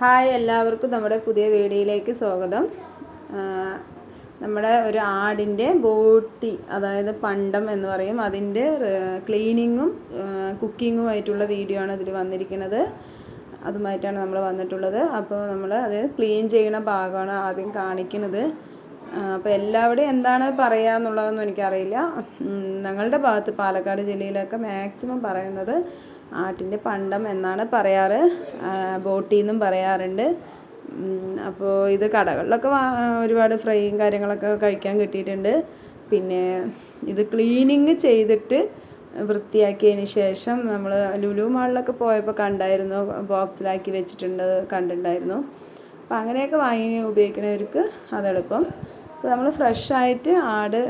Hi എല്ലാവർക്കും നമ്മുടെ പുതിയ വീഡിയോയിലേക്ക് സ്വാഗതം. നമ്മുടെ ഒരു ആടിന്റെ ബോട്ടി അതായത് പണ്ടം എന്ന് പറയും അതിന്റെ ക്ലീനിങ്ങും കുക്കിങ്ങുമായിട്ടുള്ള വീഡിയോ ആണ് ഇതിൽ വന്നിരിക്കുന്നത്. അതുമായിട്ടാണ് നമ്മൾ വന്നിട്ടുള്ളത്. അപ്പോൾ നമ്മൾ അത് ക്ലീൻ ചെയ്യുന്ന ഭാഗമാണ് ആദ്യം കാണിക്കുന്നത്. അപ്പോൾ എല്ലാവരുടെയും എന്താണ് പറയുക എന്നുള്ളതൊന്നും എനിക്കറിയില്ല. ഞങ്ങളുടെ ഭാഗത്ത് പാലക്കാട് ജില്ലയിലൊക്കെ മാക്സിമം പറയുന്നത് ആട്ടിന്റെ പണ്ടം എന്നാണ് പറയാറ്. ബോട്ടി എന്നും പറയാറുണ്ട്. അപ്പോൾ ഇത് കടകളിലൊക്കെ ഒരുപാട് ഫ്രൈയും കാര്യങ്ങളൊക്കെ കഴിക്കാൻ കിട്ടിയിട്ടുണ്ട്. പിന്നെ ഇത് ക്ലീനിങ് ചെയ്തിട്ട് വൃത്തിയാക്കിയതിന് ശേഷം നമ്മൾ ലുലു മാളിലൊക്കെ പോയപ്പോൾ കണ്ടായിരുന്നു. ബോക്സിലാക്കി വെച്ചിട്ടുണ്ട് കണ്ടിട്ടുണ്ടായിരുന്നു. അപ്പോൾ അങ്ങനെയൊക്കെ വാങ്ങി ഉപയോഗിക്കുന്നവർക്ക് അതെളുപ്പം അപ്പോൾ നമ്മൾ ഫ്രഷായിട്ട് ആട്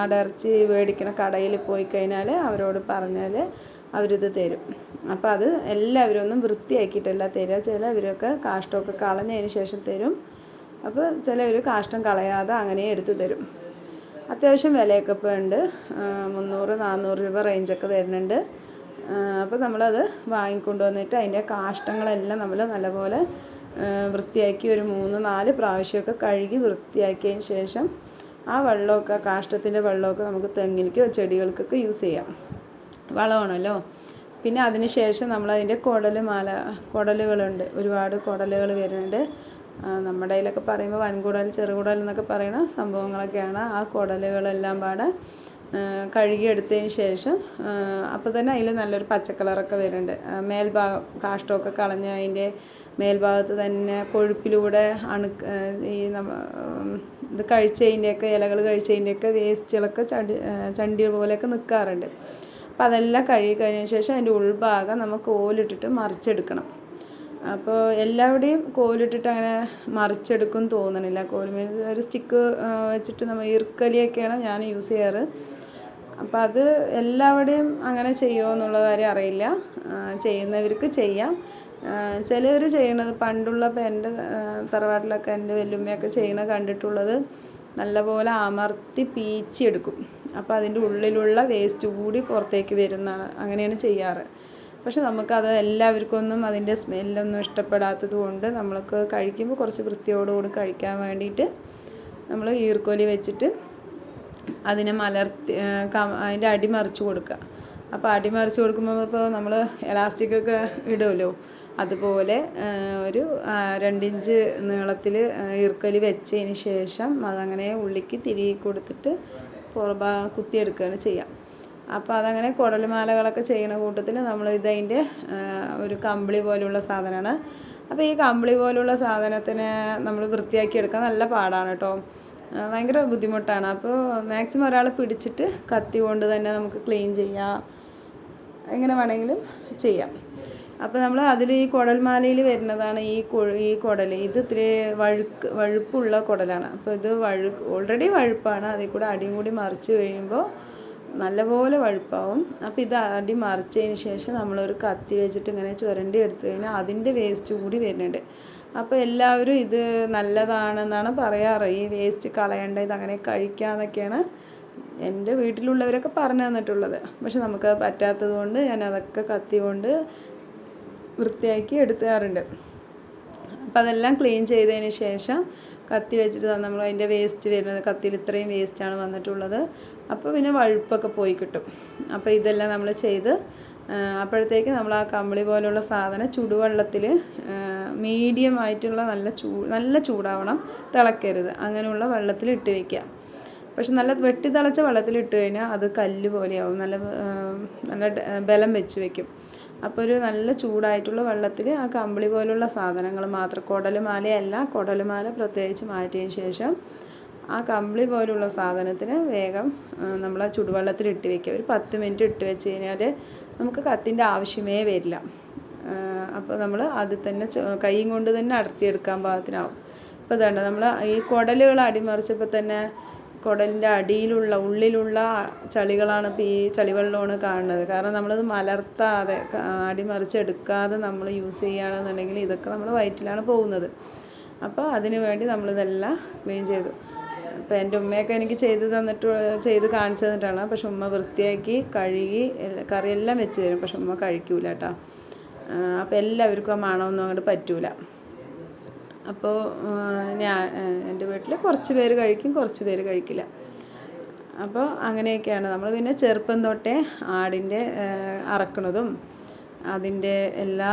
ആടിറച്ചി മേടിക്കണ കടയിൽ പോയി കഴിഞ്ഞാൽ അവരോട് പറഞ്ഞാൽ അവരിത് തരും. അപ്പോൾ അത് എല്ലാവരും ഒന്നും വൃത്തിയാക്കിയിട്ടല്ല തരിക. ചിലവരൊക്കെ കാഷ്ടമൊക്കെ കളഞ്ഞതിന് ശേഷം തരും. അപ്പോൾ ചിലവർ കാഷ്ടം കളയാതെ അങ്ങനെ എടുത്തു തരും. അത്യാവശ്യം വിലയൊക്കെ ഇപ്പോൾ ഉണ്ട്. മുന്നൂറ് നാന്നൂറ് രൂപ റേഞ്ചൊക്കെ വരുന്നുണ്ട്. അപ്പോൾ നമ്മളത് വാങ്ങിക്കൊണ്ട് വന്നിട്ട് അതിന്റെ കാഷ്ടങ്ങളെല്ലാം നമ്മൾ നല്ലപോലെ വൃത്തിയാക്കി ഒരു മൂന്ന് നാല് പ്രാവശ്യമൊക്കെ കഴുകി വൃത്തിയാക്കിയതിന് ശേഷം ആ വെള്ളമൊക്കെ കാഷ്ടത്തിന്റെ വെള്ളമൊക്കെ നമുക്ക് തെങ്ങിലേക്കോ ചെടികൾക്കൊക്കെ യൂസ് ചെയ്യാം. വളമാണല്ലോ. പിന്നെ അതിന് ശേഷം നമ്മൾ അതിന്റെ കുടൽ മാല കുടലുകളുണ്ട്. ഒരുപാട് കുടലുകൾ വരുന്നുണ്ട്. നമ്മുടെ കയ്യിലൊക്കെ പറയുമ്പോൾ വൻകുടൽ ചെറുകുടൽ എന്നൊക്കെ പറയുന്ന സംഭവങ്ങളൊക്കെയാണ് ആ കുടലുകളെല്ലാം പാടെ കഴുകിയെടുത്തതിന് ശേഷം അപ്പോൾ തന്നെ അതിൽ നല്ലൊരു പച്ചക്കളറൊക്കെ വരുന്നുണ്ട്. മേൽഭാഗം കാഷ്ടമൊക്കെ കളഞ്ഞ് അതിന്റെ മേൽഭാഗത്ത് തന്നെ കൊഴുപ്പിലൂടെ അണുക്ക് ഈ നമ്മ ഇത് കഴിച്ചതിന്റെയൊക്കെ ഇലകൾ കഴിച്ചതിന്റെയൊക്കെ വേസ്റ്റുകളൊക്കെ ചടി ചണ്ടി പോലെയൊക്കെ നിൽക്കാറുണ്ട്. അപ്പോൾ അതെല്ലാം കഴുകി കഴിഞ്ഞ ശേഷം അതിന്റെ ഉൾഭാഗം നമുക്ക് ഓലിട്ടിട്ട് മറിച്ചെടുക്കണം. അപ്പോൾ എല്ലാവിടെയും കോലിട്ടിട്ട് അങ്ങനെ മറിച്ചെടുക്കും തോന്നണില്ല. കോലുമേൽ ഒരു സ്റ്റിക്ക് വെച്ചിട്ട് നമ്മൾ ഈർക്കലിയൊക്കെയാണ് ഞാൻ യൂസ് ചെയ്യാറ്. അപ്പോൾ അത് എല്ലാവിടെയും അങ്ങനെ ചെയ്യുമോ എന്നുള്ള കാര്യം അറിയില്ല. ചെയ്യുന്നവർക്ക് ചെയ്യാം. ചിലവർ ചെയ്യണത് പണ്ടുള്ള ഇപ്പം എന്റെ തറവാട്ടിലൊക്കെ എന്റെ വല്യമ്മയൊക്കെ ചെയ്യണ കണ്ടിട്ടുള്ളത് നല്ലപോലെ അമർത്തി പീച്ചെടുക്കും അപ്പോൾ അതിന്റെ ഉള്ളിലുള്ള വേസ്റ്റ് കൂടി പുറത്തേക്ക് വരുന്നതാണ്. അങ്ങനെയാണ് ചെയ്യാറ്. പക്ഷെ നമുക്കത് എല്ലാവർക്കും ഒന്നും അതിന്റെ സ്മെല്ലൊന്നും ഇഷ്ടപ്പെടാത്തത് കൊണ്ട് നമ്മൾക്ക് കഴിക്കുമ്പോൾ കുറച്ച് വൃത്തിയോടുകൂടി കഴിക്കാൻ വേണ്ടിയിട്ട് നമ്മൾ ഈർക്കോലി വെച്ചിട്ട് അതിനെ മലർത്തി അതിന്റെ അടി മറിച്ച് കൊടുക്കുക. അപ്പോൾ അടി മറിച്ച് കൊടുക്കുമ്പോൾ ഇപ്പോൾ നമ്മൾ എലാസ്റ്റിക്കൊക്കെ ഇടുമല്ലോ അതുപോലെ ഒരു രണ്ടിഞ്ച് നീളത്തിൽ ഈർക്കലി വെച്ചതിന് ശേഷം അതങ്ങനെ ഉള്ളിക്ക് തിരികെ കൊടുത്തിട്ട് കുത്തിയെടുക്കുകയാണ് ചെയ്യുക. അപ്പോൾ അതങ്ങനെ കുടൽമാലകളൊക്കെ ചെയ്യുന്ന കൂട്ടത്തിൽ നമ്മൾ ഇതതിന്റെ ഒരു കമ്പിളി പോലെയുള്ള സാധനമാണ്. അപ്പോൾ ഈ കമ്പിളി പോലുള്ള സാധനത്തിന് നമ്മൾ വൃത്തിയാക്കി എടുക്കാൻ നല്ല പാടാണ് കേട്ടോ ഭയങ്കര ബുദ്ധിമുട്ടാണ്. അപ്പോൾ മാക്സിമം ഒരാൾ പിടിച്ചിട്ട് കത്തി കൊണ്ട് തന്നെ നമുക്ക് ക്ലീൻ ചെയ്യാം. എങ്ങനെ വേണമെങ്കിലും ചെയ്യാം. അപ്പോൾ നമ്മൾ അതിൽ ഈ കുടൽമാലയിൽ വരുന്നതാണ് ഈ ഈ കുടൽ ഇത് ഇത്തിരി വഴുക്ക് വഴുപ്പുള്ള കുടലാണ്. അപ്പോൾ ഇത് വഴു ഓൾറെഡി വഴുപ്പാണ്. അതിൽ കൂടെ അടിയും കൂടി മറിച്ച് കഴിയുമ്പോൾ നല്ലപോലെ വഴുപ്പാവും. അപ്പോൾ ഇത് അടി മറിച്ചതിന് ശേഷം നമ്മളൊരു കത്തി വെച്ചിട്ട് ഇങ്ങനെ ചുരണ്ടി എടുത്തു കഴിഞ്ഞാൽ അതിന്റെ വേസ്റ്റ് കൂടി വരുന്നുണ്ട്. അപ്പോൾ എല്ലാവരും ഇത് നല്ലതാണെന്നാണ് പറയാറ്. ഈ വേസ്റ്റ് കളയേണ്ട ഇത് അങ്ങനെ കഴിക്കാമെന്നൊക്കെയാണ് എന്റെ വീട്ടിലുള്ളവരൊക്കെ പറഞ്ഞു തന്നിട്ടുള്ളത്. പക്ഷെ നമുക്ക് പറ്റാത്തത് കൊണ്ട് ഞാൻ അതൊക്കെ കത്തി കൊണ്ട് വൃത്തിയാക്കി എടുക്കാറുണ്ട് അപ്പോൾ അതെല്ലാം ക്ലീൻ ചെയ്തതിന് ശേഷം കത്തി വെച്ചിട്ട് നമ്മൾ അതിന്റെ വേസ്റ്റ് വരുന്നത് കത്തിയിൽ ഇത്രയും വേസ്റ്റാണ് വന്നിട്ടുള്ളത്. അപ്പോൾ പിന്നെ വഴുപ്പൊക്കെ പോയി കിട്ടും. അപ്പോൾ ഇതെല്ലാം നമ്മൾ ചെയ്ത് അപ്പോഴത്തേക്ക് നമ്മൾ ആ കമ്പിളി പോലുള്ള സാധനം ചുടുവെള്ളത്തിൽ മീഡിയം ആയിട്ടുള്ള നല്ല ചൂ നല്ല ചൂടാവണം. തിളക്കരുത്. അങ്ങനെയുള്ള വെള്ളത്തിൽ ഇട്ട് വയ്ക്കുക പക്ഷെ നല്ല വെട്ടി തിളച്ച വെള്ളത്തിൽ ഇട്ട് കഴിഞ്ഞാൽ അത് കല്ല് പോലെയാവും. നല്ല നല്ല ബലം വെച്ച് വെക്കും. അപ്പോൾ ഒരു നല്ല ചൂടായിട്ടുള്ള വെള്ളത്തിൽ ആ കമ്പിളി പോലുള്ള സാധനങ്ങൾ മാത്രം കുടലുമാലയല്ല കുടലുമാല പ്രത്യേകിച്ച് മാറ്റിയതിന് ശേഷം ആ കമ്പിളി പോലുള്ള സാധനത്തിന് വേഗം നമ്മൾ ആ ചുടുവെള്ളത്തിൽ ഇട്ട് വെക്കുക. ഒരു പത്ത് മിനിറ്റ് ഇട്ട് വെച്ച് കഴിഞ്ഞാൽ നമുക്ക് കത്തിന്റെ ആവശ്യമേ വരില്ല. അപ്പോൾ നമ്മൾ അതിൽ തന്നെ കൈയും കൊണ്ട് തന്നെ അടർത്തിയെടുക്കാൻ പാകത്തിനാവും. ഇപ്പോൾ ഇതാണ് നമ്മൾ ഈ കുടലുകൾ അടിമറിച്ചപ്പോൾ തന്നെ കുടലിന്റെ അടിയിലുള്ള ഉള്ളിലുള്ള ചളികളാണ് ഇപ്പോൾ ഈ ചളിവെള്ളമാണ് കാണുന്നത്. കാരണം നമ്മളത് മലർത്താതെ അടിമറിച്ചെടുക്കാതെ നമ്മൾ യൂസ് ചെയ്യുകയാണെന്നുണ്ടെങ്കിൽ ഇതൊക്കെ നമ്മൾ വയറ്റിലാണ് പോകുന്നത്. അപ്പോൾ അതിന് വേണ്ടി നമ്മളിതെല്ലാം ക്ലീൻ ചെയ്തു. അപ്പോൾ എന്റെ ഉമ്മയൊക്കെ എനിക്ക് ചെയ്ത് തന്നിട്ട് ചെയ്ത് കാണിച്ചു തന്നിട്ടാണ്. പക്ഷെ ഉമ്മ വൃത്തിയാക്കി കഴുകി കറിയെല്ലാം വെച്ച് തരും. പക്ഷെ ഉമ്മ കഴിക്കൂല കേട്ടോ. അപ്പോൾ എല്ലാവർക്കും ആ മണമൊന്നും അങ്ങോട്ട് പറ്റൂല. അപ്പോൾ ഞാൻ എന്റെ വീട്ടിൽ കുറച്ച് പേര് കഴിക്കും കുറച്ച് പേര് കഴിക്കില്ല. അപ്പോൾ അങ്ങനെയൊക്കെയാണ്. നമ്മൾ പിന്നെ ചെറുപ്പം തൊട്ടേ ആടിന്റെ അറക്കണതും അതിന്റെ എല്ലാ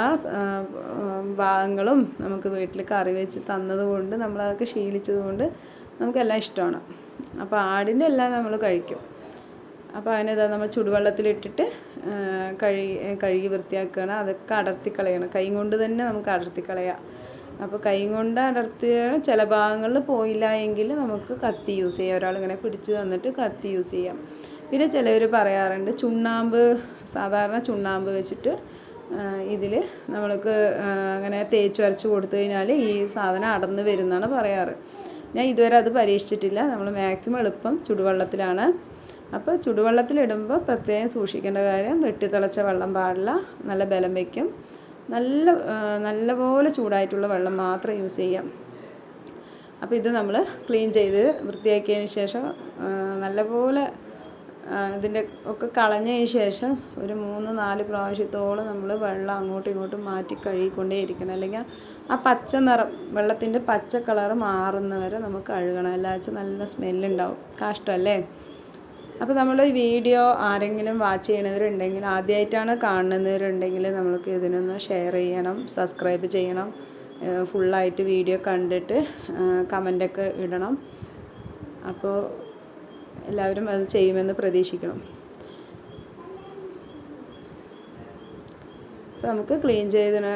ഭാഗങ്ങളും നമുക്ക് വീട്ടിൽ കറി വെച്ച് തന്നതുകൊണ്ട് നമ്മളതൊക്കെ ശീലിച്ചത് കൊണ്ട് നമുക്കെല്ലാം ഇഷ്ടമാണ്. അപ്പോൾ ആടിന്റെ എല്ലാം നമ്മൾ കഴിക്കും. അപ്പോൾ അതിനെന്താ നമ്മൾ ചുടുവെള്ളത്തിലിട്ടിട്ട് കഴുകി കഴുകി വൃത്തിയാക്കുകയാണ്. അതൊക്കെ അടർത്തി കളയണം കൈ കൊണ്ട് തന്നെ നമുക്ക് അടർത്തി കളയാം അപ്പോൾ കൈ കൊണ്ട് അടർത്തി ചില ഭാഗങ്ങളിൽ പോയില്ല എങ്കിൽ നമുക്ക് കത്തി യൂസ് ചെയ്യാം. ഒരാളിങ്ങനെ പിടിച്ച് തന്നിട്ട് കത്തി യൂസ് ചെയ്യാം. പിന്നെ ചിലവർ പറയാറുണ്ട് ചുണ്ണാമ്പ് സാധാരണ ചുണ്ണാമ്പ് വെച്ചിട്ട് ഇതിൽ നമ്മൾക്ക് അങ്ങനെ തേച്ച് വരച്ച് കൊടുത്തു കഴിഞ്ഞാൽ ഈ സാധനം അടന്ന് വരുമെന്നാണ് പറയാറ്. ഞാൻ ഇതുവരെ അത് പരീക്ഷിച്ചിട്ടില്ല. നമ്മൾ മാക്സിമം എളുപ്പം ചുടുവെള്ളത്തിലാണ്. അപ്പോൾ ചുടുവെള്ളത്തിലിടുമ്പോൾ പ്രത്യേകം സൂക്ഷിക്കേണ്ട കാര്യം വെട്ടി തിളച്ച വെള്ളം പാടില്ല. നല്ല ബലം വയ്ക്കും. നല്ല നല്ലപോലെ ചൂടായിട്ടുള്ള വെള്ളം മാത്രം യൂസ് ചെയ്യാം. അപ്പോൾ ഇത് നമ്മൾ ക്ലീൻ ചെയ്ത് വൃത്തിയാക്കിയതിന് ശേഷം നല്ലപോലെ ഇതിന്റെ ഒക്കെ കളഞ്ഞതിന് ശേഷം ഒരു മൂന്ന് നാല് പ്രാവശ്യത്തോളം നമ്മൾ വെള്ളം അങ്ങോട്ടും ഇങ്ങോട്ടും മാറ്റി കഴുകിക്കൊണ്ടേ ഇരിക്കണം. അല്ലെങ്കിൽ ആ പച്ച നിറം വെള്ളത്തിന്റെ പച്ച കളറ് മാറുന്നവരെ നമുക്ക് കഴുകണം. അല്ലാച്ച നല്ല സ്മെല്ലുണ്ടാവും കഷ്ടമല്ലേ അപ്പോൾ നമ്മൾ ഈ വീഡിയോ ആരെങ്കിലും വാച്ച് ചെയ്യണവരുണ്ടെങ്കിൽ ആദ്യമായിട്ടാണ് കാണുന്നവരുണ്ടെങ്കിൽ നമ്മൾക്ക് ഇതിനൊന്ന് ഷെയർ ചെയ്യണം സബ്സ്ക്രൈബ് ചെയ്യണം ഫുള്ളായിട്ട് വീഡിയോ കണ്ടിട്ട് കമന്റൊക്കെ ഇടണം. അപ്പോൾ എല്ലാവരും അത് ചെയ്യുമെന്ന് പ്രതീക്ഷിക്കണം അപ്പോൾ നമുക്ക് ക്ലീൻ ചെയ്തിന്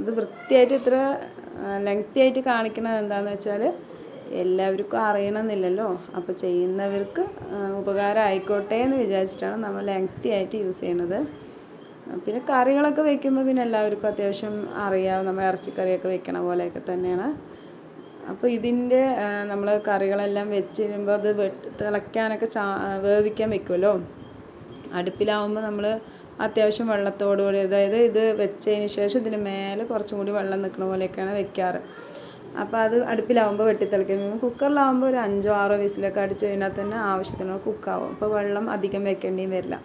ഇത് വൃത്തിയായിട്ട് ഇത്ര ലെങ്തി ആയിട്ട് കാണിക്കണത് എന്താണെന്ന് വെച്ചാൽ എല്ലാവർക്കും അറിയണമെന്നില്ലല്ലോ. അപ്പോൾ ചെയ്യുന്നവർക്ക് ഉപകാരം ആയിക്കോട്ടെ എന്ന് വിചാരിച്ചിട്ടാണ് നമ്മൾ ലെങ്തി ആയിട്ട് യൂസ് ചെയ്യണത്. പിന്നെ കറികളൊക്കെ വെക്കുമ്പോൾ പിന്നെ എല്ലാവർക്കും അത്യാവശ്യം അറിയാം. നമ്മൾ ഇറച്ചിക്കറിയൊക്കെ വെക്കണ പോലെയൊക്കെ തന്നെയാണ്. അപ്പോൾ ഇതിന്റെ നമ്മൾ കറികളെല്ലാം വെച്ച് കഴിയുമ്പോൾ അത് തിളയ്ക്കാനൊക്കെ ചാ വേവിക്കാൻ വെക്കുമല്ലോ അടുപ്പിലാവുമ്പോൾ നമ്മൾ അത്യാവശ്യം വെള്ളത്തോടുകൂടി അതായത് ഇത് വെച്ചതിന് ശേഷം ഇതിന് മേലെ കുറച്ചും കൂടി വെള്ളം നിൽക്കുന്ന പോലെയൊക്കെയാണ് വെക്കാറ്. അപ്പോൾ അത് അടുപ്പിലാവുമ്പോൾ വെട്ടിത്തിളയ്ക്കും കുക്കറിലാവുമ്പോൾ ഒരു അഞ്ചോ ആറോ വിസിലൊക്കെ അടിച്ച് കഴിഞ്ഞാൽ തന്നെ ആവശ്യത്തിന് കുക്കാവും. അപ്പോൾ വെള്ളം അധികം വെക്കേണ്ടിയും വരില്ല.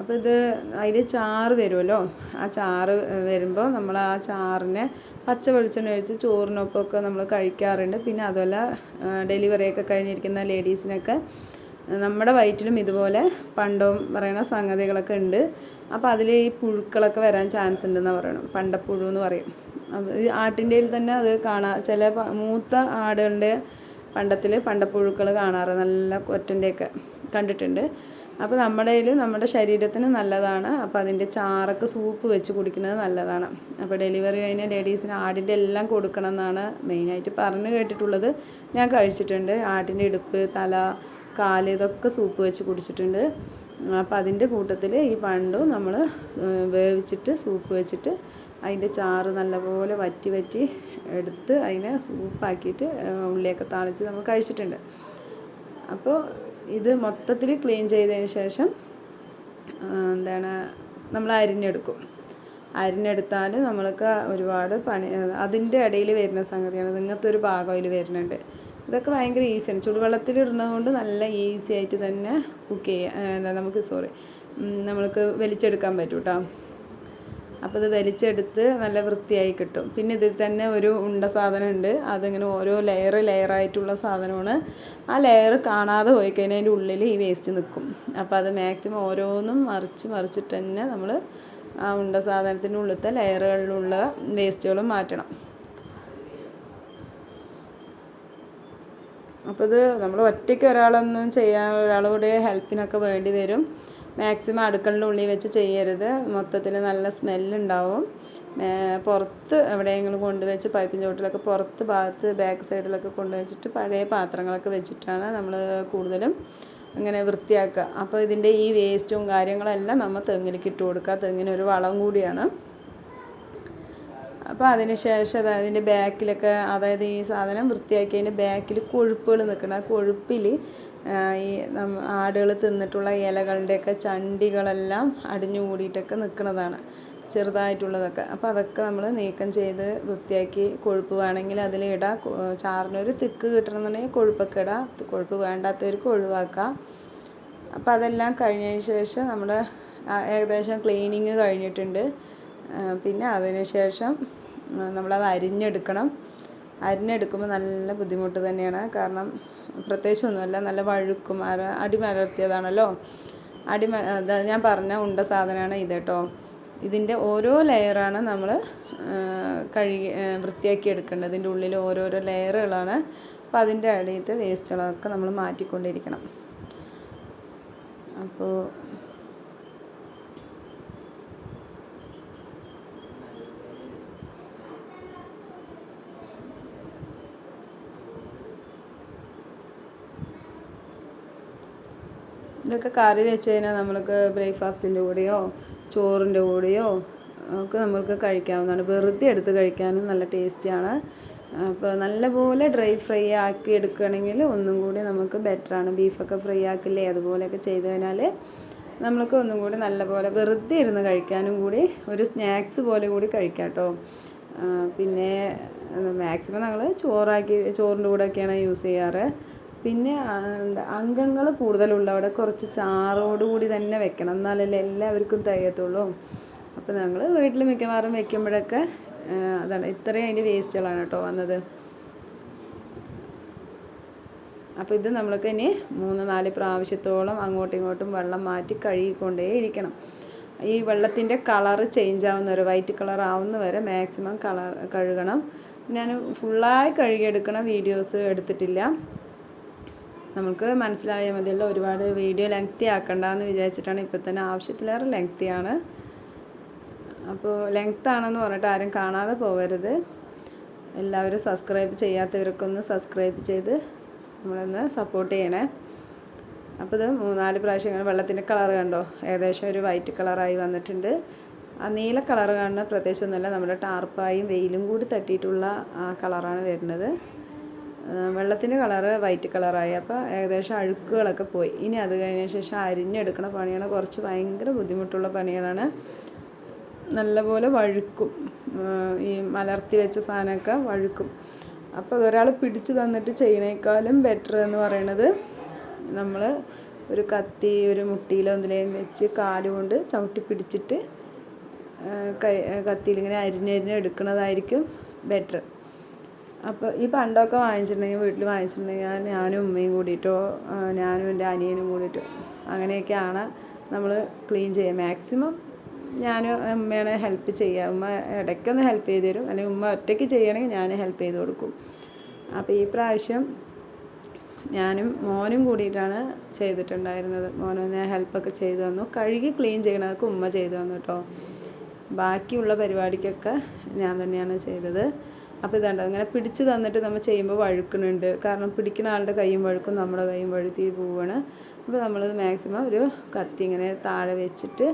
അപ്പോൾ ഇത് അതിൽ ചാറ് വരുമല്ലോ ആ ചാറ് വരുമ്പോൾ നമ്മൾ ആ ചാറിനെ പച്ച വെളിച്ചെണ്ണ ഒഴിച്ച് ചോറിനൊപ്പമൊക്കെ നമ്മൾ കഴിക്കാറുണ്ട്. പിന്നെ അതുപോലെ ഡെലിവറിയൊക്കെ കഴിഞ്ഞിരിക്കുന്ന ലേഡീസിനൊക്കെ നമ്മുടെ വയറ്റിലും ഇതുപോലെ പണ്ടവും പറയുന്ന സംഗതികളൊക്കെ ഉണ്ട്. അപ്പോൾ അതിൽ ഈ പുഴുക്കളൊക്കെ വരാൻ ചാൻസ് ഉണ്ടെന്ന് പറയണം പണ്ടപ്പുഴു എന്ന് പറയും. ഈ തന്നെ അത് കാണാം ചില മൂത്ത ആടുകളുടെ പണ്ടത്തിൽ പണ്ടപ്പുഴുക്കൾ കാണാറ്. നല്ല കൊറ്റന്റെയൊക്കെ കണ്ടിട്ടുണ്ട്. അപ്പോൾ നമ്മുടെ നമ്മുടെ ശരീരത്തിന് നല്ലതാണ്. അപ്പോൾ അതിന്റെ ചാറൊക്കെ സൂപ്പ് വെച്ച് കുടിക്കുന്നത് നല്ലതാണ്. അപ്പോൾ ഡെലിവറി കഴിഞ്ഞ ലേഡീസിന് ആടിന്റെ എല്ലാം കൊടുക്കണം എന്നാണ് മെയിനായിട്ട് പറഞ്ഞു കേട്ടിട്ടുള്ളത്. ഞാൻ കഴിച്ചിട്ടുണ്ട്. ആടിന്റെ ഇടുപ്പ് തല കാൽ ഇതൊക്കെ സൂപ്പ് വെച്ച് കുടിച്ചിട്ടുണ്ട്. അപ്പോൾ അതിന്റെ കൂട്ടത്തിൽ ഈ പണ്ടും നമ്മൾ വേവിച്ചിട്ട് സൂപ്പ് വെച്ചിട്ട് അതിന്റെ ചാറ് നല്ലപോലെ വറ്റി വറ്റി എടുത്ത് അതിനെ സൂപ്പാക്കിയിട്ട് ഉള്ളിയൊക്കെ താളിച്ച് നമ്മൾ കഴിച്ചിട്ടുണ്ട്. അപ്പോൾ ഇത് മൊത്തത്തിൽ ക്ലീൻ ചെയ്തതിന് ശേഷം എന്താണ് നമ്മൾ അരിഞ്ഞെടുക്കും. അരിഞ്ഞെടുത്താൽ നമ്മൾക്ക് ഒരുപാട് പണി അതിന്റെ ഇടയിൽ വരുന്ന സംഗതിയാണ്. ഇങ്ങനത്തെ ഒരു ഭാഗം അതിൽ വരുന്നുണ്ട്. ഇതൊക്കെ ഭയങ്കര ഈസിയാണ് ചുടുവെള്ളത്തിൽ ഇടുന്നത് കൊണ്ട് നല്ല ഈസി ആയിട്ട് തന്നെ കുക്ക് ചെയ്യാം. നമുക്ക് സോറി നമ്മൾക്ക് വലിച്ചെടുക്കാൻ പറ്റും കേട്ടോ അപ്പോൾ ഇത് വലിച്ചെടുത്ത് നല്ല വൃത്തിയായി കിട്ടും. പിന്നെ ഇതിൽ തന്നെ ഒരു ഉണ്ട സാധനമുണ്ട്. അതിങ്ങനെ ഓരോ ലെയർ ലെയറായിട്ടുള്ള സാധനമാണ്. ആ ലെയർ കാണാതെ പോയി കഴിഞ്ഞാൽ അതിന്റെ ഉള്ളിൽ ഈ വേസ്റ്റ് നിൽക്കും. അപ്പോൾ അത് മാക്സിമം ഓരോന്നും മറിച്ച് മറിച്ചിട്ട് തന്നെ നമ്മൾ ആ ഉണ്ട സാധനത്തിന്റെ ഉള്ളിലത്തെ ലെയറുകളിലുള്ള വേസ്റ്റുകളും മാറ്റണം. അപ്പോൾ ഇത് നമ്മൾ ഒറ്റയ്ക്ക് ഒരാളൊന്നും ചെയ്യാൻ ഒരാളുടെ ഹെൽപ്പിനൊക്കെ വേണ്ടി വരും. മാക്സിമം അടുക്കളുടെ ഉള്ളിൽ വെച്ച് ചെയ്യരുത്. മൊത്തത്തിൽ നല്ല സ്മെല്ലുണ്ടാവും. പുറത്ത് എവിടെയെങ്കിലും കൊണ്ടുവച്ച് പൈപ്പിന്റെ ചോട്ടിലൊക്കെ പുറത്ത് ഭാഗത്ത് ബാക്ക് സൈഡിലൊക്കെ കൊണ്ടുവച്ചിട്ട് പഴയ പാത്രങ്ങളൊക്കെ വെച്ചിട്ടാണ് നമ്മൾ കൂടുതലും അങ്ങനെ വൃത്തിയാക്കുക. അപ്പോൾ ഇതിന്റെ ഈ വേസ്റ്റും കാര്യങ്ങളെല്ലാം നമ്മൾ തെങ്ങിലേക്ക് ഇട്ട് കൊടുക്കുക. തെങ്ങിന് ഒരു വളം കൂടിയാണ്. അപ്പോൾ അതിന് ശേഷം അത് അതിന്റെ ബാക്കിലൊക്കെ അതായത് ഈ സാധനം വൃത്തിയാക്കിയതിന്റെ ബാക്കിൽ കൊഴുപ്പുകൾ നിൽക്കണം ആ കൊഴുപ്പിൽ ഈ ആടുകൾ തിന്നിട്ടുള്ള ഇലകളുടെയൊക്കെ ചണ്ടികളെല്ലാം അടിഞ്ഞു കൂടിയിട്ടൊക്കെ നിൽക്കുന്നതാണ് ചെറുതായിട്ടുള്ളതൊക്കെ. അപ്പോൾ അതൊക്കെ നമ്മൾ നീക്കം ചെയ്ത് വൃത്തിയാക്കി കൊഴുപ്പ് വേണമെങ്കിൽ അതിലിടാം ചാറിനൊരു തിക്ക് കിട്ടണമെന്നുണ്ടെങ്കിൽ കൊഴുപ്പൊക്കെ ഇടാം. കൊഴുപ്പ് വേണ്ടാത്തവർക്ക് ഒഴിവാക്കാം അപ്പോൾ അതെല്ലാം കഴിഞ്ഞതിന് ശേഷം നമ്മൾ ഏകദേശം ക്ലീനിങ് കഴിഞ്ഞിട്ടുണ്ട്. പിന്നെ അതിന് ശേഷം നമ്മളത് അരിഞ്ഞെടുക്കണം. അരിഞ്ഞെടുക്കുമ്പോൾ നല്ല ബുദ്ധിമുട്ട് തന്നെയാണ്. കാരണം പ്രത്യേകിച്ചൊന്നുമല്ല നല്ല വഴുക്കും അര അടിമലർത്തിയതാണല്ലോ. അടിമ ഞാൻ പറഞ്ഞ ഉണ്ട സാധനമാണ് ഇത് കേട്ടോ. ഇതിന്റെ ഓരോ ലെയറാണ് നമ്മൾ കഴുകി വൃത്തിയാക്കി എടുക്കേണ്ടത്. ഇതിന്റെ ഉള്ളിൽ ഓരോരോ ലെയറുകളാണ്. അപ്പോൾ അതിന്റെ അടിയിലത്തെ വേസ്റ്റുകളൊക്കെ നമ്മൾ മാറ്റിക്കൊണ്ടിരിക്കണം. അപ്പോൾ ഇതൊക്കെ കറി വെച്ച് കഴിഞ്ഞാൽ നമ്മൾക്ക് ബ്രേക്ക്ഫാസ്റ്റിന്റെ കൂടെയോ ചോറിന്റെ കൂടെയോ ഒക്കെ നമ്മൾക്ക് കഴിക്കാവുന്നതാണ്. വെറുതെ എടുത്ത് കഴിക്കാനും നല്ല ടേസ്റ്റിയാണ് അപ്പോൾ നല്ലപോലെ ഡ്രൈ ഫ്രൈ ആക്കി എടുക്കുകയാണെങ്കിൽ ഒന്നും കൂടി നമുക്ക് ബെറ്ററാണ് ബീഫൊക്കെ ഫ്രൈ ആക്കില്ലേ അതുപോലെയൊക്കെ ചെയ്ത് കഴിഞ്ഞാൽ നമ്മൾക്ക് ഒന്നും കൂടി നല്ലപോലെ വെറുതെ ഇരുന്ന് കഴിക്കാനും കൂടി ഒരു സ്നാക്സ് പോലെ കൂടി കഴിക്കാം കേട്ടോ. പിന്നെ മാക്സിമം നമ്മൾ ചോറാക്കി ചോറിന്റെ കൂടെയൊക്കെയാണ് യൂസ് ചെയ്യാറ്. പിന്നെ അംഗങ്ങൾ കൂടുതലുള്ളവിടെ കുറച്ച് ചാറോടുകൂടി തന്നെ വെക്കണം. എന്നാലല്ലേ എല്ലാവർക്കും തികയത്തുള്ളൂ. അപ്പോൾ ഞങ്ങൾ വീട്ടിൽ മിക്കവാറും വെക്കുമ്പോഴൊക്കെ അതാണ് ഇത്രയും അതിന്റെ വേസ്റ്റുകളാണ് കേട്ടോ വന്നത്. അപ്പോൾ ഇത് നമ്മൾക്ക് ഇനി മൂന്ന് നാല് പ്രാവശ്യത്തോളം അങ്ങോട്ടും ഇങ്ങോട്ടും വെള്ളം മാറ്റി കഴുകിക്കൊണ്ടേ ഇരിക്കണം. ഈ വെള്ളത്തിന്റെ കളറ് ചേഞ്ച് ആവുന്ന വരെ വൈറ്റ് കളർ ആവുന്ന വരെ മാക്സിമം കളർ കഴുകണം. ഞാൻ ഫുള്ളായി കഴുകിയെടുക്കണ വീഡിയോസ് എടുത്തിട്ടില്ല. നമുക്ക് മനസ്സിലായ മതിയുള്ള ഒരുപാട് വീഡിയോ ലെങ്തി ആക്കണ്ടെന്ന് വിചാരിച്ചിട്ടാണ് ഇപ്പോൾ തന്നെ ആവശ്യത്തിലേറെ ലെങ്തിയാണ് അപ്പോൾ ലെങ്ത് ആണെന്ന് പറഞ്ഞിട്ട് ആരും കാണാതെ പോകരുത് എല്ലാവരും സബ്സ്ക്രൈബ് ചെയ്യാത്തവർക്കൊന്ന് സബ്സ്ക്രൈബ് ചെയ്ത് നമ്മളൊന്ന് സപ്പോർട്ട് ചെയ്യണേ. അപ്പോൾ ഇത് മൂന്നാൽ പ്രാവശ്യം വെള്ളത്തിന്റെ കളർ കണ്ടോ? ഏകദേശം ഒരു വൈറ്റ് കളറായി വന്നിട്ടുണ്ട്. ആ നീല കളർ കാണുന്ന പ്രത്യേകിച്ചൊന്നുമല്ല നമ്മുടെ ടാർപ്പായും വെയിലും കൂടി തട്ടിയിട്ടുള്ള കളറാണ് വരുന്നത്. വെള്ളത്തിന്റെ കളറ് വൈറ്റ് കളറായി. അപ്പോൾ ഏകദേശം അഴുക്കുകളൊക്കെ പോയി. ഇനി അത് കഴിഞ്ഞ ശേഷം അരിഞ്ഞെടുക്കുന്ന പണിയാണ് കുറച്ച് ഭയങ്കര ബുദ്ധിമുട്ടുള്ള പണികളാണ്. നല്ലപോലെ വഴുക്കും. ഈ മലർത്തി വെച്ച സാധനമൊക്കെ വഴുക്കും. അപ്പോൾ ഒരാൾ പിടിച്ച് തന്നിട്ട് ചെയ്യണേക്കാളും ബെറ്റർ എന്ന് പറയണത് നമ്മൾ ഒരു കത്തി ഒരു മുട്ടിയിലോ എന്തിലേയും വെച്ച് കാലുകൊണ്ട് ചവിട്ടി പിടിച്ചിട്ട് കൈ കത്തിയിലിങ്ങനെ അരിഞ്ഞരിഞ്ഞ് എടുക്കുന്നതായിരിക്കും ബെറ്റർ അപ്പോൾ ഈ പണ്ടൊക്കെ വാങ്ങിച്ചിട്ടുണ്ടെങ്കിൽ വീട്ടിൽ വാങ്ങിച്ചിട്ടുണ്ടെങ്കിൽ ഞാനും ഉമ്മയും കൂടിയിട്ടോ ഞാനും എന്റെ അനിയനും കൂടിയിട്ടോ അങ്ങനെയൊക്കെയാണ് നമ്മൾ ക്ലീൻ ചെയ്യുക. മാക്സിമം ഞാൻ ഉമ്മയാണ് ഹെൽപ്പ് ചെയ്യുക. ഉമ്മ ഇടയ്ക്കൊന്ന് ഹെൽപ്പ് ചെയ്ത് തരും. അല്ലെങ്കിൽ ഉമ്മ ഒറ്റയ്ക്ക് ചെയ്യണമെങ്കിൽ ഞാൻ ഹെൽപ്പ് ചെയ്ത് കൊടുക്കും. അപ്പോൾ ഈ പ്രാവശ്യം ഞാനും മോനും കൂടിയിട്ടാണ് ചെയ്തിട്ടുണ്ടായിരുന്നത്. മോനൊന്ന് ഹെൽപ്പൊക്കെ ചെയ്തു തന്നു. കഴുകി ക്ലീൻ ചെയ്യണതൊക്കെ ഉമ്മ ചെയ്തു തന്നു കേട്ടോ. ബാക്കിയുള്ള പരിപാടിക്കൊക്കെ ഞാൻ തന്നെയാണ് ചെയ്തത്. അപ്പോൾ ഇതാണ്ട് അങ്ങനെ പിടിച്ച് തന്നിട്ട് നമ്മൾ ചെയ്യുമ്പോൾ വഴുക്കുന്നുണ്ട്. കാരണം പിടിക്കുന്ന ആളുടെ കൈയും വഴുക്കും നമ്മുടെ കൈയും വഴുത്തി പോവാണ്. അപ്പോൾ നമ്മളത് മാക്സിമം ഒരു കത്തി ഇങ്ങനെ താഴെ വെച്ചിട്ട്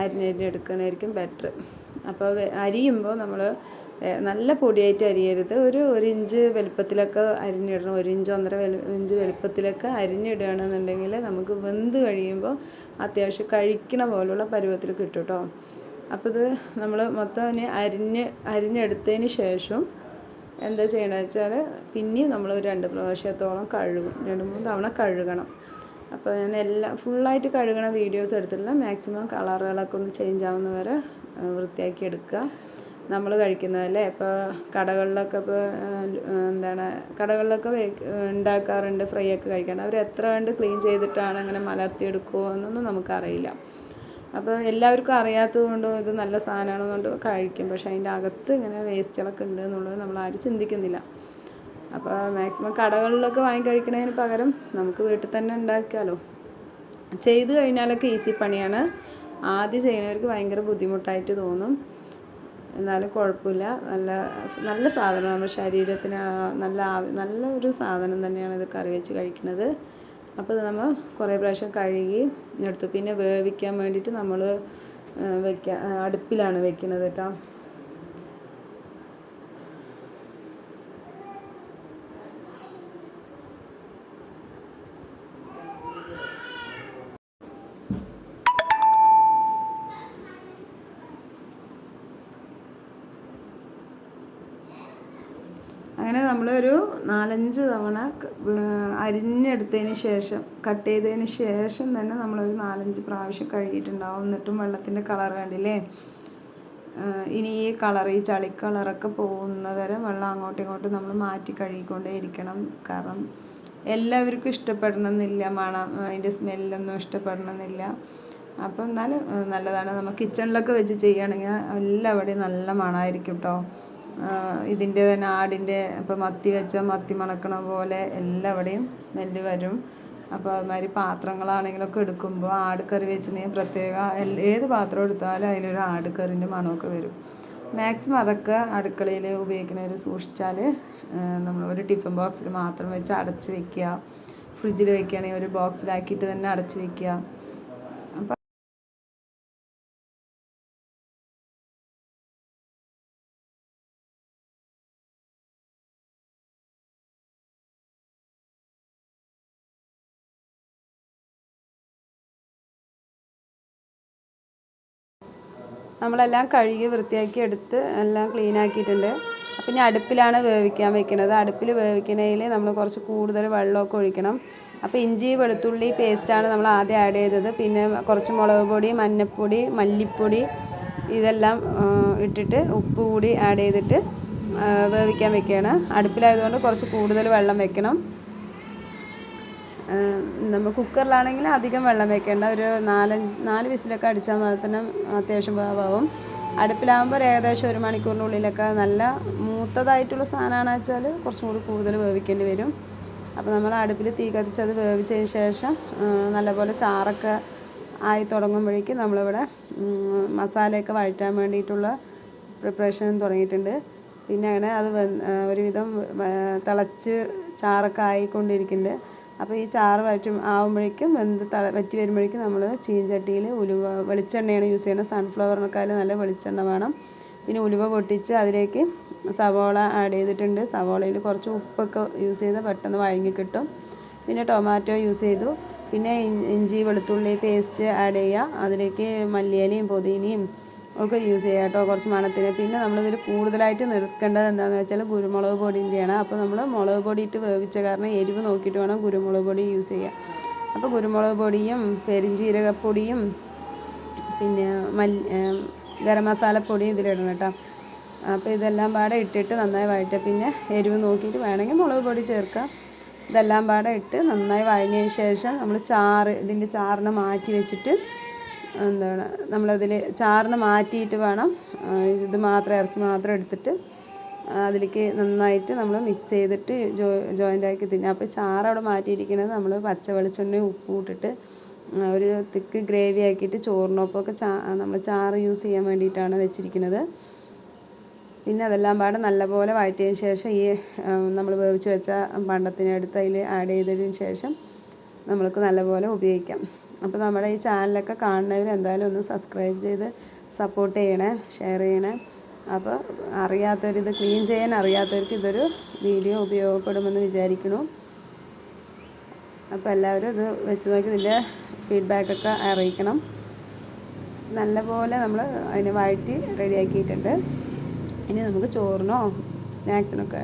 അരിഞ്ഞരിഞ്ഞെടുക്കുന്നതായിരിക്കും ബെറ്റർ അപ്പോൾ അരിയുമ്പോൾ നമ്മൾ നല്ല പൊടിയായിട്ട് അരിയരുത്. ഒരു ഒരു ഇഞ്ച് വലുപ്പത്തിലൊക്കെ അരിഞ്ഞിടണം. ഒരു ഇഞ്ച് ഒന്നര ഇഞ്ച് വലുപ്പത്തിലൊക്കെ അരിഞ്ഞിടുകയാണെന്നുണ്ടെങ്കിൽ നമുക്ക് വെന്ത് കഴിയുമ്പോൾ അത്യാവശ്യം കഴിക്കണ പോലുള്ള പരുവത്തിൽ കിട്ടും കേട്ടോ അപ്പോൾ ഇത് നമ്മൾ മൊത്തം ഇനി അരിഞ്ഞ് അരിഞ്ഞെടുത്തതിന് ശേഷം എന്താ ചെയ്യണമെന്ന് വെച്ചാൽ പിന്നെയും നമ്മൾ ഒരു രണ്ട് പ്രാവശ്യത്തോളം കഴുകും. രണ്ട് മൂന്ന് തവണ കഴുകണം. അപ്പോൾ ഞാൻ എല്ലാം ഫുള്ളായിട്ട് കഴുകണ വീഡിയോസ് എടുത്തിട്ടില്ല. മാക്സിമം കളറുകളൊക്കെ ഒന്ന് ചേഞ്ച് ആവുന്ന വരെ വൃത്തിയാക്കി എടുക്കുക. നമ്മൾ കഴിക്കുന്നതല്ലേ? ഇപ്പോൾ കടകളിലൊക്കെ ഇപ്പോൾ എന്താണ് കടകളിലൊക്കെ ഉണ്ടാക്കാറുണ്ട് ഫ്രൈ ഒക്കെ കഴിക്കാറുണ്ട് അവർ എത്ര കണ്ട് ക്ലീൻ ചെയ്തിട്ടാണ് അങ്ങനെ മലർത്തിയെടുക്കുമോ എന്നൊന്നും നമുക്കറിയില്ല. അപ്പോൾ എല്ലാവർക്കും അറിയാത്തത് കൊണ്ടും ഇത് നല്ല സാധനമാണെന്നുകൊണ്ട് കഴിക്കും. പക്ഷേ അതിന്റെ അകത്ത് ഇങ്ങനെ വേസ്റ്റുകളൊക്കെ ഉണ്ട് എന്നുള്ളത് നമ്മൾ ആരും ചിന്തിക്കുന്നില്ല. അപ്പോൾ മാക്സിമം കടകളിലൊക്കെ വാങ്ങി കഴിക്കുന്നതിന് പകരം നമുക്ക് വീട്ടിൽ തന്നെ ഉണ്ടാക്കിയാലോ? ചെയ്തു കഴിഞ്ഞാലൊക്കെ ഈസി പണിയാണ്. ആദ്യം ചെയ്യുന്നവർക്ക് ഭയങ്കര ബുദ്ധിമുട്ടായിട്ട് തോന്നും. എന്നാലും കുഴപ്പമില്ല. നല്ല നല്ല സാധനമാണ്. നമ്മുടെ ശരീരത്തിന് നല്ല നല്ല ഒരു സാധനം തന്നെയാണ് ഇത് കറി വെച്ച് കഴിക്കുന്നത്. അപ്പോൾ നമ്മൾ കുറേ പ്രാവശ്യം കഴുകി എടുത്തു. പിന്നെ വേവിക്കാൻ വേണ്ടിയിട്ട് നമ്മൾ വയ്ക്കുക അടുപ്പിലാണ് വെക്കുന്നത് കേട്ടോ. അങ്ങനെ നമ്മളൊരു നാലഞ്ച് തവണ അരിഞ്ഞെടുത്തതിന് ശേഷം കട്ട് ചെയ്തതിന് ശേഷം തന്നെ നമ്മളൊരു നാലഞ്ച് പ്രാവശ്യം കഴുകിയിട്ടുണ്ടാവും. എന്നിട്ടും വെള്ളത്തിന്റെ കളർ കണ്ടില്ലേ? ഇനി ഈ കളർ ഈ ചളി കളറൊക്കെ പോകുന്ന വരെ വെള്ളം അങ്ങോട്ടും ഇങ്ങോട്ടും നമ്മൾ മാറ്റി കഴുകിക്കൊണ്ടേ ഇരിക്കണം. കാരണം എല്ലാവർക്കും ഇഷ്ടപ്പെടണമെന്നില്ല മണം അതിന്റെ സ്മെല്ലൊന്നും ഇഷ്ടപ്പെടണമെന്നില്ല. അപ്പോൾ എന്നാലും നല്ലതാണ്. നമ്മൾ കിച്ചണിലൊക്കെ വെച്ച് ചെയ്യുകയാണെങ്കിൽ എല്ലാവിടെയും നല്ല മണമായിരിക്കും കേട്ടോ ഇതിന്റെ തന്നെ ആടിന്റെ ഇപ്പോൾ മത്തി വെച്ചാൽ മത്തി മണക്കണ പോലെ എല്ലാവിടെയും സ്മെല്ല് വരും. അപ്പോൾ അതുമാതിരി പാത്രങ്ങളാണെങ്കിലൊക്കെ എടുക്കുമ്പോൾ ആട് കറി വെച്ചിട്ടുണ്ടെങ്കിൽ പ്രത്യേക ഏത് പാത്രം എടുത്താലും അതിലൊരു ആട് കറിന്റെ മണമൊക്കെ വരും. മാക്സിമം അതൊക്കെ അടുക്കളയിൽ ഉപയോഗിക്കുന്നവർ സൂക്ഷിച്ചാൽ നമ്മൾ ഒരു ടിഫിൻ ബോക്സിൽ മാത്രം വെച്ച് അടച്ച് വെക്കുക. ഫ്രിഡ്ജിൽ വെക്കുകയാണെങ്കിൽ ഒരു ബോക്സിലാക്കിയിട്ട് തന്നെ അടച്ച് വെക്കുക. നമ്മളെല്ലാം കഴുകി വൃത്തിയാക്കി എടുത്ത് എല്ലാം ക്ലീൻ ആക്കിയിട്ടുണ്ട്. അപ്പം ഇനി അടുപ്പിലാണ് വേവിക്കാൻ വെക്കുന്നത്. അടുപ്പിൽ വേവിക്കുന്നതിൽ നമ്മൾ കുറച്ച് കൂടുതൽ വെള്ളമൊക്കെ ഒഴിക്കണം. അപ്പോൾ ഇഞ്ചി വെളുത്തുള്ളി പേസ്റ്റാണ് നമ്മൾ ആദ്യം ആഡ് ചെയ്തത്. പിന്നെ കുറച്ച് മുളക് പൊടി മഞ്ഞൾപ്പൊടി മല്ലിപ്പൊടി ഇതെല്ലാം ഇട്ടിട്ട് ഉപ്പ് കൂടി ആഡ് ചെയ്തിട്ട് വേവിക്കാൻ വെക്കുകയാണ്. അടുപ്പിലായതുകൊണ്ട് കുറച്ച് കൂടുതൽ വെള്ളം വെക്കണം. നമ്മൾ കുക്കറിലാണെങ്കിൽ അധികം വെള്ളം വെക്കേണ്ട ഒരു നാലഞ്ച് നാല് വിസിലൊക്കെ അടിച്ചാൽ മാത്രം തന്നെ അത്യാവശ്യം വേവാവും. അടുപ്പിലാകുമ്പോൾ ഏകദേശം ഒരു മണിക്കൂറിനുള്ളിലൊക്കെ നല്ല മൂത്തതായിട്ടുള്ള സാധനമാണെന്ന് വെച്ചാൽ കുറച്ചും കൂടി കൂടുതൽ വേവിക്കേണ്ടി വരും. അപ്പോൾ നമ്മൾ അടുപ്പിൽ തീ കത്തിച്ച് അത് വേവിച്ചതിന് ശേഷം നല്ലപോലെ ചാറൊക്കെ ആയി തുടങ്ങുമ്പോഴേക്കും നമ്മളിവിടെ മസാലയൊക്കെ വഴറ്റാൻ വേണ്ടിയിട്ടുള്ള പ്രിപ്പറേഷൻ തുടങ്ങിയിട്ടുണ്ട്. പിന്നെ അങ്ങനെ അത് ഒരുവിധം തിളച്ച് ചാറൊക്കെ ആയിക്കൊണ്ടിരിക്കുന്നുണ്ട്. അപ്പോൾ ഈ ചാറ് വറ്റും ആവുമ്പോഴേക്കും വെന്ത് തള വറ്റി വരുമ്പോഴേക്കും നമ്മൾ ചീഞ്ചട്ടിയിൽ ഉലുവ വെളിച്ചെണ്ണയാണ് യൂസ് ചെയ്യുന്നത്. സൺഫ്ലവറിനേക്കാൾ നല്ല വെളിച്ചെണ്ണ വേണം. പിന്നെ ഉലുവ പൊട്ടിച്ച് അതിലേക്ക് സവോള ആഡ് ചെയ്തിട്ടുണ്ട്. സവോളയിൽ കുറച്ച് ഉപ്പൊക്കെ യൂസ് ചെയ്ത് പെട്ടെന്ന് വഴങ്ങി കിട്ടും. പിന്നെ ടൊമാറ്റോ യൂസ് ചെയ്തു. പിന്നെ ഇഞ്ചി വെളുത്തുള്ളി പേസ്റ്റ് ആഡ് ചെയ്യുക. അതിലേക്ക് മല്ലിയിലയും പുതിനയും ഒക്കെ യൂസ് ചെയ്യാം കേട്ടോ കുറച്ച് മണത്തിന്. പിന്നെ നമ്മളിതിൽ കൂടുതലായിട്ട് നിർക്കേണ്ടത് എന്താണെന്ന് വെച്ചാൽ കുരുമുളക് പൊടിന്റെയാണ് അപ്പോൾ നമ്മൾ മുളക് പൊടി ഇട്ട് വേവിച്ച കാരണം എരിവ് നോക്കിയിട്ട് വേണം കുരുമുളക് പൊടി യൂസ് ചെയ്യാം അപ്പോൾ കുരുമുളക് പൊടിയും പെരിഞ്ചീരകപ്പൊടിയും പിന്നെ മല്ലി ഗരം മസാലപ്പൊടി ഇതിലിടണം കേട്ടോ. അപ്പോൾ ഇതെല്ലാം പാടെ ഇട്ടിട്ട് നന്നായി വഴറ്റുക പിന്നെ എരിവ് നോക്കിയിട്ട് വേണമെങ്കിൽ മുളക് പൊടി ചേർക്കാം. ഇതെല്ലാം പാടെ ഇട്ട് നന്നായി വഴഞ്ഞതിന് ശേഷം നമ്മൾ ചാറ് ഇതിന്റെ ചാറിനെ മാറ്റി വെച്ചിട്ട് എന്താണ് നമ്മളതിൽ ചാറിന് മാറ്റിയിട്ട് വേണം. ഇത് മാത്രം ഇറച്ചി മാത്രം എടുത്തിട്ട് അതിലേക്ക് നന്നായിട്ട് നമ്മൾ മിക്സ് ചെയ്തിട്ട് ജോ ജോയിന്റ് ആക്കി തിന്നാം. അപ്പോൾ ചാറ് അവിടെ മാറ്റിയിരിക്കുന്നത് നമ്മൾ പച്ച വെളിച്ചെണ്ണയും ഉപ്പ് ഇട്ടിട്ട് ഒരു തിക്ക് ഗ്രേവി ആക്കിയിട്ട് ചോറിനൊപ്പമൊക്കെ ചാ നമ്മൾ ചാറ് യൂസ് ചെയ്യാൻ വേണ്ടിയിട്ടാണ് വെച്ചിരിക്കുന്നത് പിന്നെ അതെല്ലാം പാടെ നല്ലപോലെ വഴറ്റിയതിന് ശേഷം ഈ നമ്മൾ വേവിച്ച് വെച്ച പണ്ടത്തിനടുത്ത് അതിൽ ആഡ് ചെയ്തതിന് ശേഷം നമ്മൾക്ക് നല്ലപോലെ ഉപയോഗിക്കാം. അപ്പോൾ നമ്മുടെ ഈ ചാനലൊക്കെ കാണുന്നവർ എന്തായാലും ഒന്ന് സബ്സ്ക്രൈബ് ചെയ്ത് സപ്പോർട്ട് ചെയ്യണേ ഷെയർ ചെയ്യണേ. അപ്പോൾ അറിയാത്തവർ ഇത് ക്ലീൻ ചെയ്യാൻ അറിയാത്തവർക്ക് ഇതൊരു വീഡിയോ ഉപയോഗപ്പെടുമെന്ന് വിചാരിക്കുന്നു. അപ്പോൾ എല്ലാവരും ഇത് വെച്ച് നോക്കി ഇതിന്റെ ഫീഡ്ബാക്കൊക്കെ അറിയിക്കണം. നല്ലപോലെ നമ്മൾ അതിനെ വഴറ്റി റെഡിയാക്കിയിട്ടുണ്ട് ഇനി നമുക്ക് ചോറിനോ സ്നാക്സിനൊക്കെ